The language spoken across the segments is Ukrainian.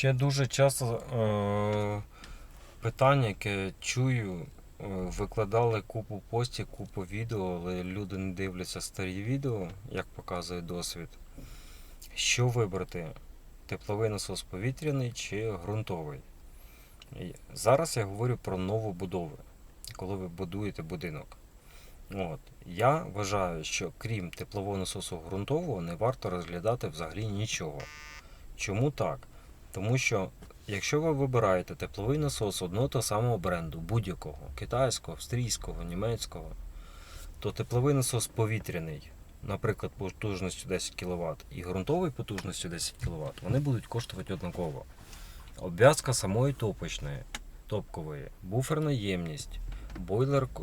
Ще дуже часто е, питання, яке чую, е, викладали купу постів, купу відео, але люди не дивляться старі відео, як показує досвід. Що вибрати? Тепловий насос повітряний чи ґрунтовий? Зараз я говорю про новобудови, коли ви будуєте будинок. От. Я вважаю, що крім теплового насосу ґрунтового не варто розглядати взагалі нічого. Чому так? Тому що якщо ви вибираєте тепловий насос одного того самого бренду, будь-якого, китайського, австрійського, німецького, то тепловий насос повітряний, наприклад, потужністю 10 кВт, і ґрунтовий потужністю 10 кВт, вони будуть коштувати однаково. Обв'язка самої топочної, топкової, буферна ємність, бойлер е,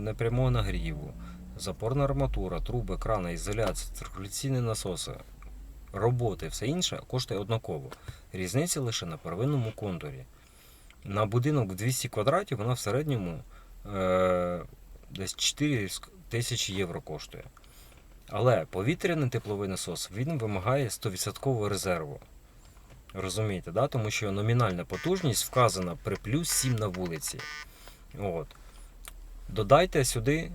непрямого нагріву, запорна арматура, труби, крани, ізоляція, циркуляційні насоси, роботи, все інше коштує однаково. Різниця лише на первинному контурі. На будинок в 200 квадратів вона в середньому е, десь 4 тисячі євро коштує. Але повітряний тепловий насос він вимагає 100% резерву. Розумієте, да? тому що номінальна потужність вказана при плюс 7 на вулиці. От. Додайте сюди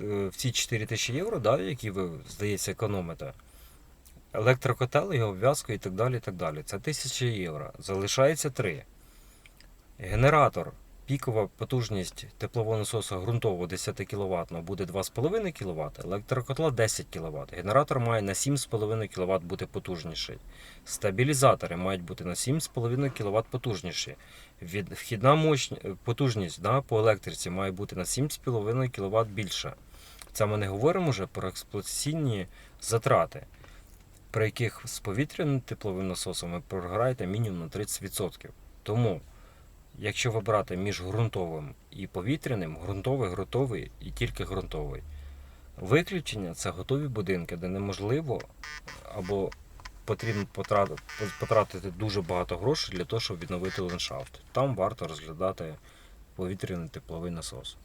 е, в ці 4 тисячі євро, да, які ви, здається, економите. Електрокотел, його обв'язку і так далі. і так далі. Це 1000 євро. Залишається 3. Генератор. Пікова потужність теплового насосу ґрунтового 10 кВт буде 2,5 кВт, електрокотла 10 кВт. Генератор має на 7,5 кВт бути потужніший. Стабілізатори мають бути на 7,5 кВт потужніші. Від, вхідна мощ... потужність да, по електриці має бути на 7,5 кВт більша. Це ми не говоримо вже про експлуатаційні затрати, при яких з повітряним тепловим насосом ви програєте мінімум на 30%. Тому, якщо вибрати між ґрунтовим і повітряним, ґрунтовий, ґрунтовий і тільки ґрунтовий. Виключення це готові будинки, де неможливо або потрібно потратити дуже багато грошей для того, щоб відновити ландшафт. Там варто розглядати повітряний тепловий насос.